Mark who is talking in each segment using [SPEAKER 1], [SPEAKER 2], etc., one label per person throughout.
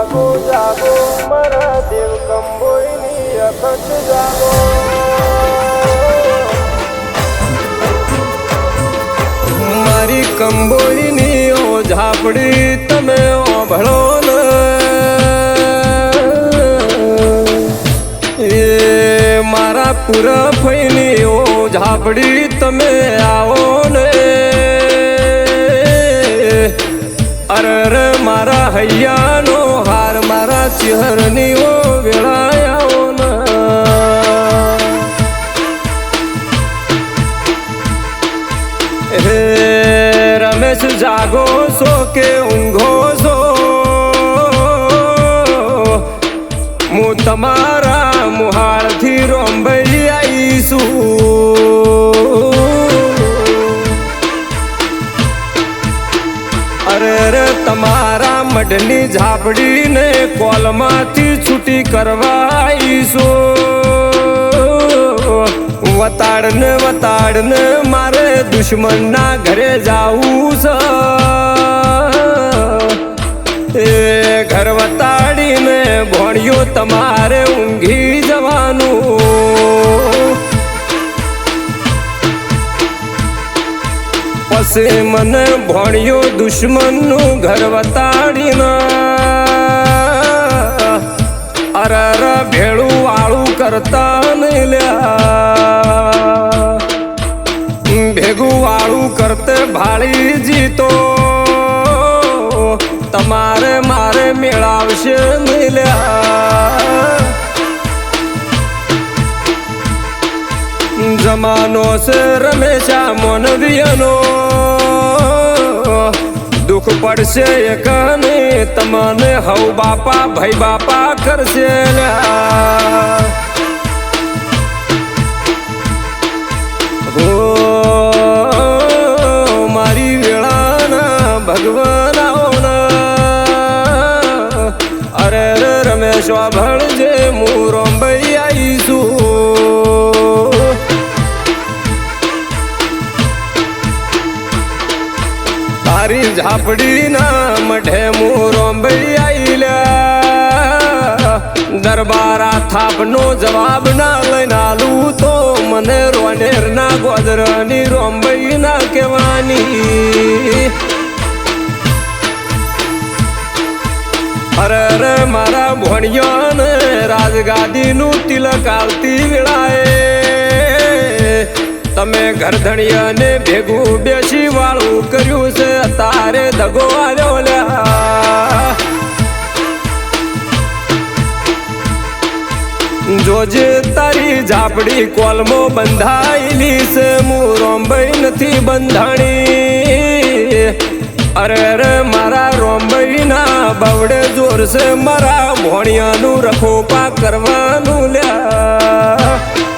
[SPEAKER 1] જાગો જાગો, મારા દેવ કંબોઈની અખંડ જાગો. મારી કંબોઈની ઓ ઝાપડી તમે ઓભળો ને. એ મારા પૂરા ફઈની ઓ ઝાપડી તમે આવો. ને અરે રે મારા હૈયાનો હાર મારા ચિહરની ઓ વેળાયાઓ હે રમેશ જાગો ઝાપડીને કોલમાંથી છૂટી કરવા આવીશું વતાડને વતાડને મારે દુશ્મનના ઘરે જાવું છે. એ ઘર વતાડીને ભણ્યો તમારે ઊંઘી જવાનું. પછી મને ભણ્યો દુશ્મનનું ઘર વતાડીને. અરર ભેળું વાળું કરતા નહીં લ્યા. ભેગું વાળું કરતે ભાળી જીતો. તમારે મારે મેળાવશે નહીં. જમાનો છે રમેશા મોનવીયનો દુઃખ પડશે એકને તમને હવ બાપા, ભાઈ બાપા કરશે. હો, મારી વેળાના ભગવાન અરે રમેશ્વા રમેશ, ભણજે હું તારી ઝાપડીના મઢે હું રોંબઈ આઈલા દરબારા થાપનો જવાબ ના લઈને તો મને રોનેરના ગોદરની રોંબઈ ના કહેવાની. અરે રે મારા ભણિયાને રાજગાદીનું તિલક આવતી વેળાએ તમે ગરધણિયાને ભેગું બેસી વાળું કર્યું છે. તારે દગો આવ્યો લ્યા જોજે તારી ઝાપડી કોલમો બંધાયેલી છે. હું રોંબઈ નથી બંધાણી. અરે રે મારા રોંબઈ ના બવડે જોર છે. મારા ભોણિયાનું રખોપા કરવાનું લ્યા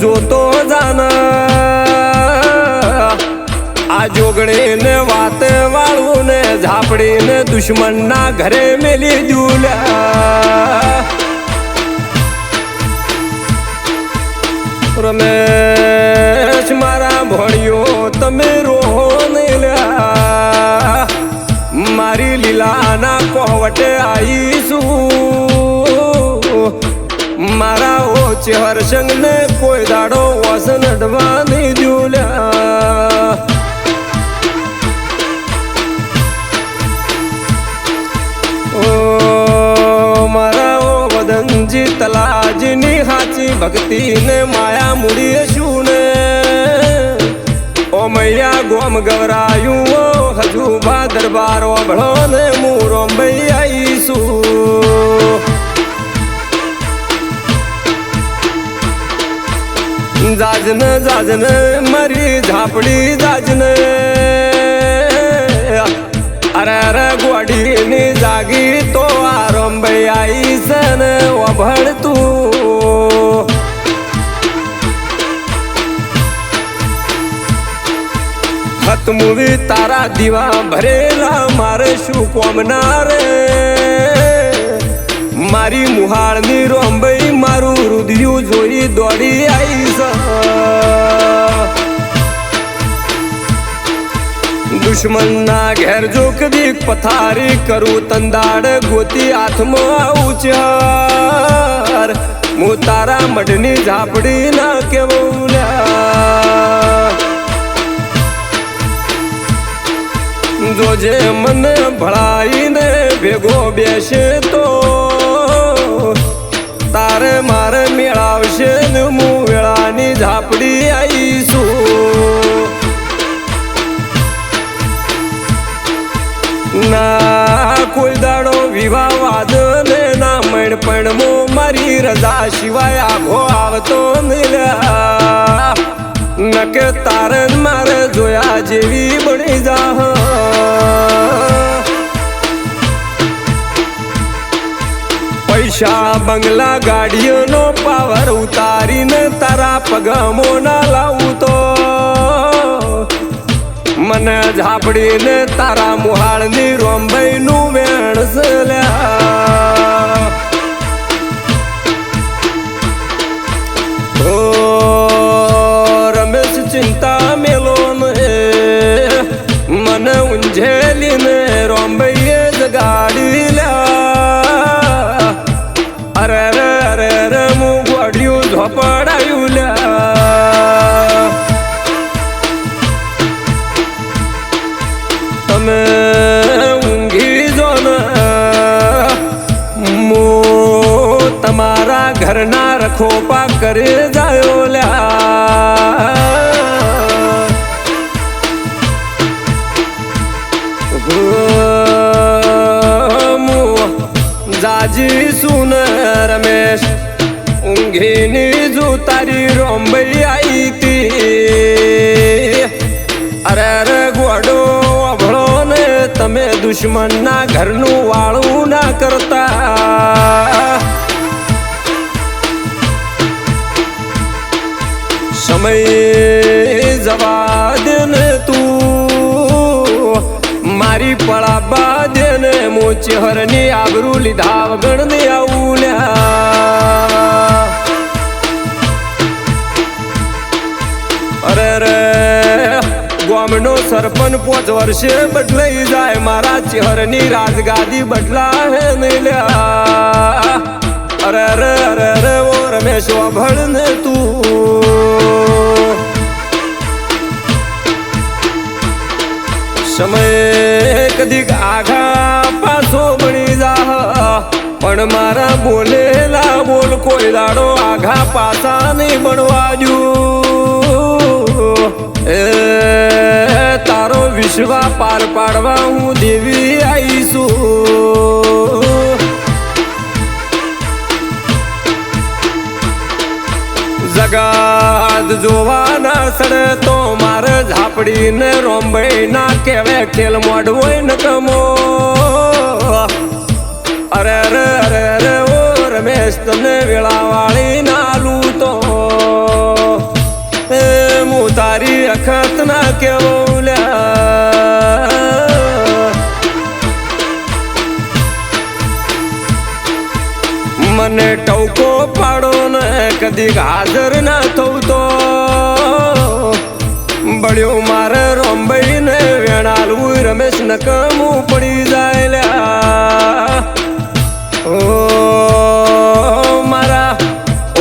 [SPEAKER 1] જોતો જાન. આ જોગણીને વાત વાળું ને ઝાપડીને દુશ્મનના ઘરે મેલી દુલ્યા રમેશ મારા ભણ્યો તમે રોહો મારી લીલાના કોવટે આવીશું મારા ઓછે હરસંગને કોઈ દાડો વસન અડવા નહીં દુલ્યા. ઓ મારા ઓ વદનજી તલાજીની હાચી ભક્તિને માયા મૂડી શું ને ઓ મૈયા ગોમ ગવરાયું ઓ હજુ બા દરબારો ભળો ને મૂરો મૈયા આવીશું જાજને, જાજન, મારી ઝાપડી જાજન. અરે અરે, ગોડીની જાગી તો આ રોંબઈ આઈ છે ને, વભળતું. હતમુવી તારા દીવા ભરેલા, મારે શું કોમના રે? મારી મુહાળની રોંબઈ મારું રુધિયું જોઈ દોડી આવી દુશ્મનના ઘેર જો કદી પથારી કરું તંદાડ ગોતી હાથમાં ઉચાર ચાર હું તારા મઢની ઝાપડી ના કેવું જોજે મને ભળાઈને ભેગો બેસે તો તારે મારે મેળાવશે ને ઝાપડી આવીશું ના કોઈ વિવાહ વાદ ને ના મણ પણ મો મારી રજા સિવાય આઘો આવતો મિલ્યા નકે તારન મારે જોયા જેવી બની જા પૈસા બંગલા ગાડીઓનો પાવર ઉતારીને તારા પગમો ના લાવું તો? મને ઝાપડીને તારા મુહાળની રોંબઈ નું વેણ રમેશ ચિંતા મેલો મને ઊંઝેલીને રખોપા કરે જાયો લ્યા. જાજી સુન રમેશ. ઊંઘીની જો તારી રોંબઈ આવી તી. અરે રે ગોડો, અભળો ને તમે દુશ્મનના ઘરનું વાળું ના કરતા. સમય જવા દે ને તું. મારી પળા બાદ ને મો ચહેરની આબરૂ લીધા વગર ને આવું લ્યા. અરે રે, ગામનો સરપંચ પોચ વર્ષે બદલાઈ જાય. મારા ચહેરની રાજગાદી બદલા હે નહીં લ્યા. અરે રે અરે રે ઓ રમેશ વાભળ ને તું. સમય કદીક આઘા પાછો બની જા. પણ મારા બોલેલા બોલ કોઈ દાડો આઘા પાછા નહીં બનવા એ તારો વિશ્વા પાર પાડવા હું દેવી આવીશું જગાત જોવાના સડે તો મારે ઝાપડીને રોંબઈ ના કેવે ખેલ મોડવોય ન કમો અરે રે અરે રે ઓ રમેશ, તમને વેળાવાળી નાલું તો. એ હું તારી અખત ના કેવો ને હાજર ના થવું તો બળ્યો મારે રોંબઈ ને વેણાલવું રમેશ નકમું પડી જાય મારા,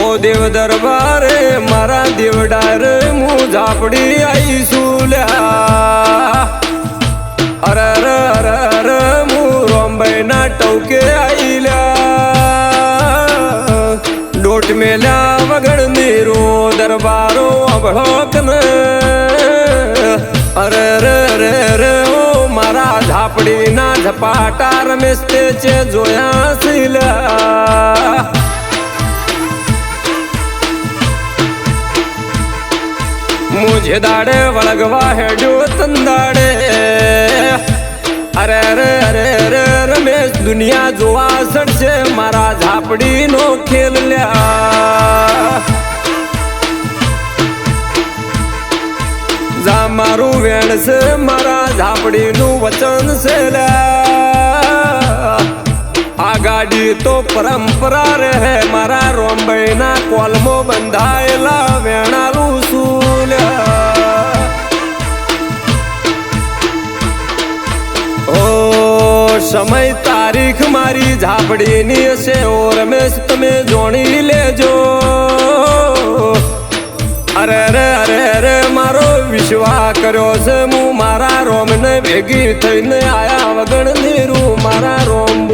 [SPEAKER 1] ઓ દેવ દરબારે મારા દેવડાર હું ઝાપડી આવીશું લ્યા. મેલ્યા વગર નીરો દરબારો અભળોક અરે રે રે રે, ઓ મારા ઝાપડી ના ઝપાટા રમેશ તે છે જોયા સિલ્યા મુજે દાડે વળગવા હેડ્યો તંદાડે. અરે અરે અરે અરે, રમેશ, દુનિયા જોવા સડશે. મારા ઝાપડીનો ખેલ લ્યા જા, મારું વેણ છે, મારા ઝાપડીનું વચન છે આ ગાડી તો પરંપરા રહે. મારા રોંબઈના કોલમો બંધાયેલા વેણાલું સમય તારીખ મારી ઝાપડીની હશે. ઓ રમેશ, તમે જોણી લેજો. અરે અરે અરે અરે, મારો વિશ્વાસ કર્યો છે. હું મારા રોમને ભેગી થઈને આયા વગર નીરું. મારા રોમ